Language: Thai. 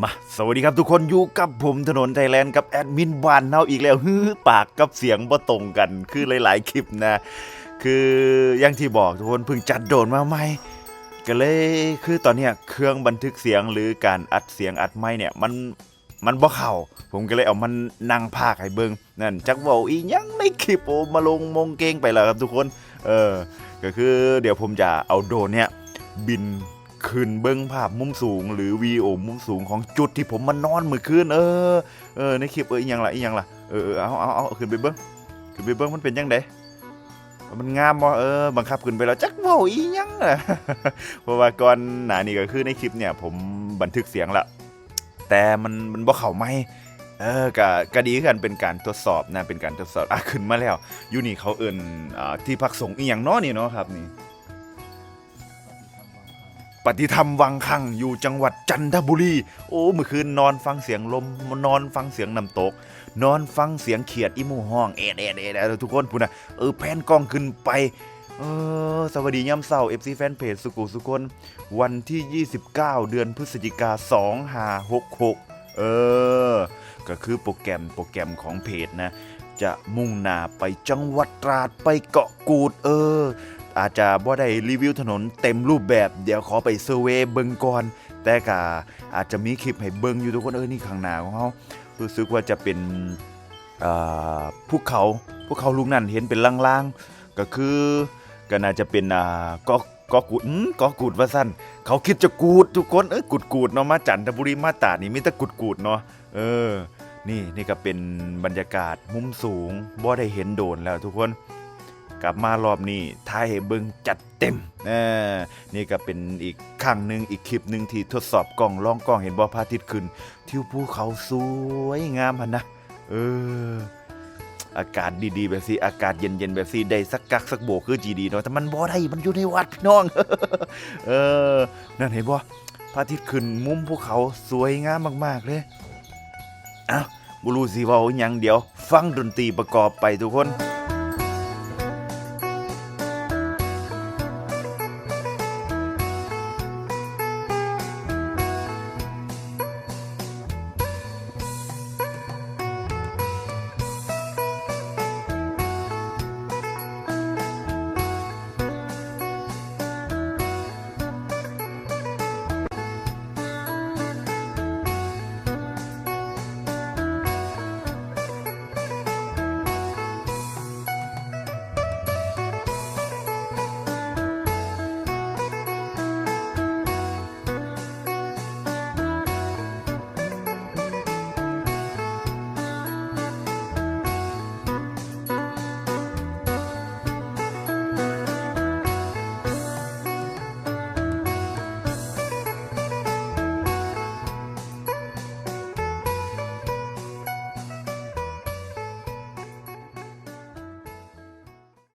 มาสวัสดีครับทุกคนอยู่กับผมถนนไทยแลนด์กับแอดมินบานเฮาอีกแล้วฮือปากกับเสียงบ่ตรงกัน คือหลาย ๆ คลิปนะ คืออย่างที่บอกทุกคนเพิ่งจัดโดนมาใหม่ก็เลยคือตอนเนี้ยเครื่องบันทึกเสียงหรือการอัดเสียงอัดไม้เนี่ยมันมันบ่เข้าผมก็เลยเอามันนั่งพากให้เบิงนั่นจักว้าอียังในคลิปโอมาลงมงเกงไปแล้วครับทุกคน เออก็คือเดี๋ยวผมจะเอาโดรนเนี่ยบิน ขึ้นเบิ้งภาพมุมสูง หรือวีโอมุมสูงของจุดที่ผมมานอนมือคืนเออเออในคลิปเอออีหยังล่ะอีหยังล่ะเออเออเอาเอาเอาขึ้นไปเบิ้งขึ้นไปเบิ้งมันเป็นยังไงมันงามบ่เออบังคับขึ้นไปแล้วจักเว้าอีหยังล่ะเพราะว่าก่อนหน้านี้ก็คือในคลิปเนี่ยผมบันทึกเสียงละแต่มันมันบ่เข้าไม่เออก็ก็ดีกันเป็นการทดสอบนะเป็นการทดสอบอะขึ้นมาแล้วอยู่นี่เขาเอิ่นอ่าที่พักสงฆ์อีหยังเนาะนี่เนาะครับนี่ ปฏิธรรมวังคังอยู่จังหวัดจันทบุรี โอ้เมื่อคืนนอนฟังเสียงลม นอนฟังเสียงน้ำตก นอนฟังเสียงเขียดอีหมูห้องเอ็ดเอ็ดเอ็ดเดทุกคนพูดนะเออแพนกล้องขึ้นไปเออสวัสดีย่ำเศร้า FC แฟนเพจสุกุสุคน วันที่ 29 เดือนพฤศจิกา2566 เออ ก็คือโปรแกรมโปรแกรมของเพจนะ จะมุ่งหน้าไปจังหวัดตราดไปเกาะกูดเออ อาจจะบ่ได้รีวิวถนนเต็มรูปแบบ เดี๋ยวขอไปเซอร์เวย์เบิ่งก่อน แต่ก็อาจจะมีคลิปให้เบิ่งอยู่ทุกคนเออนี่ข้างหน้าของเขารู้สึกว่าจะเป็นภูเขาภูเขาลูกนั้นเห็นเป็นล่างๆ ก็คือก็น่าจะเป็นอ่าก็ก็กูดอืมก็กูดว่าสั้นเขาคิดจะกูดทุกคนเออกูดกูดเนาะมาจันทบุรีมาตาดนี่มีแต่กูดกูดเนาะเออ นี่นี่ก็เป็นบรรยากาศมุมสูงบ่ได้เห็นโดนแล้วทุกคน กลับมารอบนี้ท้ายให้เบิงจัดเต็มนี่ก็เป็นอีกครั้งหนึ่งอีกคลิปหนึ่งที่ทดสอบกล้องลองกล้องเห็นบ่พระอาทิตย์ขึ้น ทิวภูเขาสวยงามหันนะเอออากาศดีๆ แบบสิอากาศเย็นๆ แบบสิได้สักกักสักโบกคือจีดีเนาะแต่มันบ่ได้มันอยู่ในวัดพี่น้อง เออ นั่นเห็นบ่พระอาทิตย์ขึ้นมุมภูเขาสวยงามมาก ๆ เลยอ้าวบ่รู้สิเว้าหยังเดี๋ยว ฟังดนตรีประกอบไปทุกคน